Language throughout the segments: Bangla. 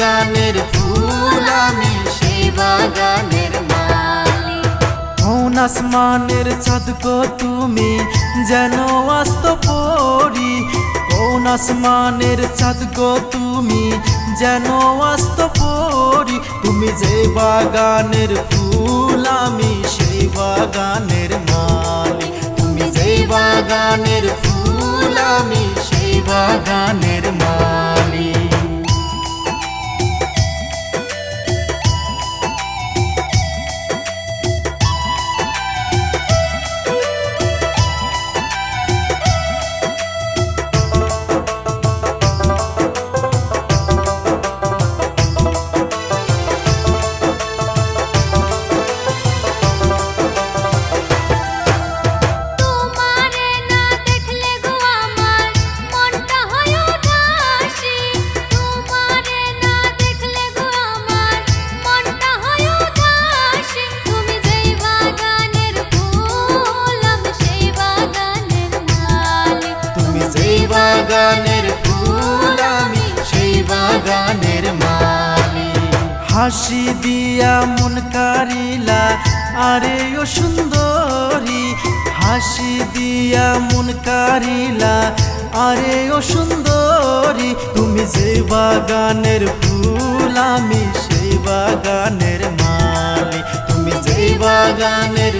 বাগানের ফুল আমি সেই বাগানের আসমানের চাঁদ গো তুমি যেন আস্ত পড়ি কোন আসমানের চাঁদ গো তুমি যেন আস্ত পড়ি তুমি যে বাগানের ফুল আমি সেই বাগানের মালি তুমি যে বাগানের ফুল আমি বাগানের ফুল আমি, সেই বাগানের মালি হাসি দিয়া মন কারিলা, আরে ও সুন্দরী। হাসি দিয়া মন কারিলা, আরে ও সুন্দরী। তুমি যে বাগানের ফুল আমি, সেই বাগানের মালি তুমি যেই বাগানের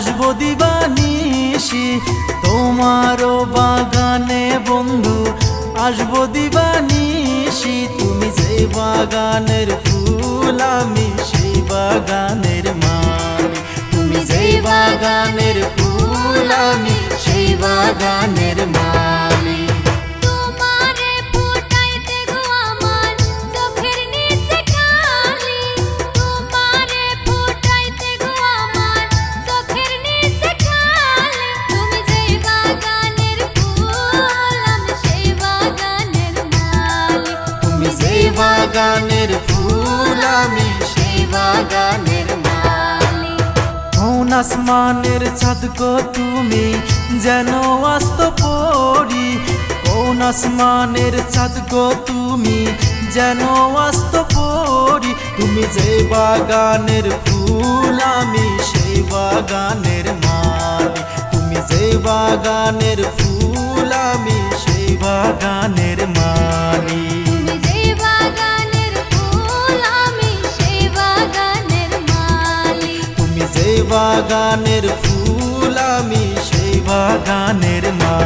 আসব দিবানিশি, তোমারও বাগানে বন্ধু। আসব দিবানিশি, তুমি যে বাগানের ফুল, আমি সেই বাগানের মালি। তুমি যে বাগানের ফুল, আমি সেই বাগানের মালি। বাগানের ফুল আমি সেই বাগানের কোন আসমানের চাঁদ গো তুমি যেন আস্ত পড়ি কোন আসমানের চাঁদ গো তুমি যেন আস্ত পড়ি তুমি যে বাগানের ফুল আমি সেই বাগানের মালি তুমি যে বাগানের ফুল আমি সেই বাগানের বাগানের ফুল আমি সেই বাগানের মা